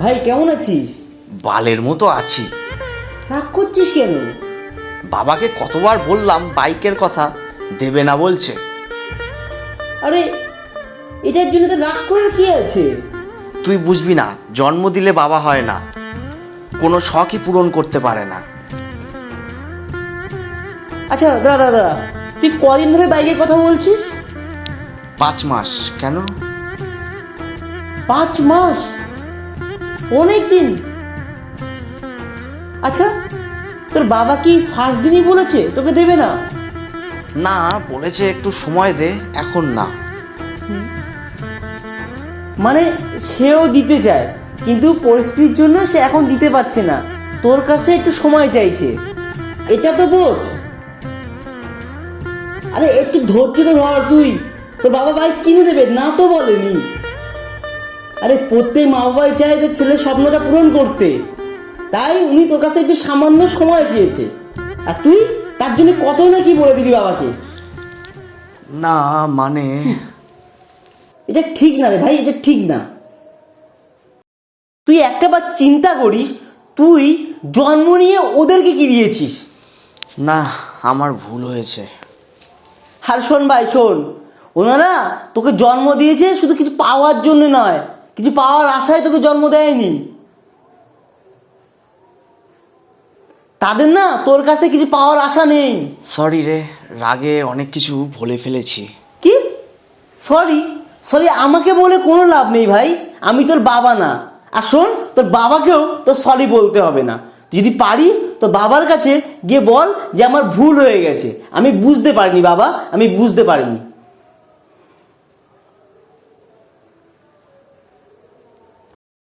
ভাই কেমন আছিস? বালের মতো আছি। রাগ করছিস কেন? বাবাকে কতবার বললাম বাইকের কথা দেবে না বলছে। আরে এটার জন্য তো রাগ করার কি আছে? তুই বুঝবি না জন্ম দিলে বাবা হয় না। কোনো শখই পূরণ করতে পারে না। আচ্ছা দাদা দাদা তুই কদিন ধরে বাইকের কথা বলছিস? পাঁচ মাস কেন? পাঁচ মাস? অনেক দিন আচ্ছা তোর বাবা কি ফার্স্ট দিনই বলেছে তোকে দেবে না? না বলেছে একটু সময় দে এখন না। মানে সেও দিতে চায় কিন্তু পরিস্থিতির জন্য সে এখন দিতে পারছে না। তোর কাছে একটু সময় চাইছে। এটা তো বোঝ। আরে একটু ধৈর্য তো ধর তুই। তোর বাবা বাইক কিনে দেবে না তো বলেনি। আরে প্রত্যেক মা বাবাই চায় যে ছেলের স্বপ্নটা পূরণ করতে। তাই উনি তোর কাছে একটু সামান্য সময় দিয়েছে আর তুই? তার জন্য কত না কি বলে দিলি বাবাকে? না মানে? এটা ঠিক না রে ভাই এটা ঠিক না। তুই একটা বার চিন্তা করিস তুই জন্ম নিয়ে ওদেরকে কি দিয়েছিস? না আমার ভুল হয়েছে। আর শোন ভাই শোন। ওনারা তোকে জন্ম দিয়েছে শুধু কিছু পাওয়ার জন্য নয়। কিছু পাওয়ার আশায় তোকে জন্ম দেয়নি। তাদের না তোর কাছে কিছু পাওয়ার আশা নেই। সরি রে রাগে অনেক কিছু বলে ফেলেছি। কি? সরি সরি আমাকে বলে কোনো লাভ নেই ভাই। আমি তোর বাবা না। আর শোন তোর বাবাকেও তোর সরি বলতে হবে না। যদি পারি তো বাবার কাছে গিয়ে বল যে আমার ভুল হয়ে গেছে। আমি বুঝতে পারিনি বাবা আমি বুঝতে পারিনি।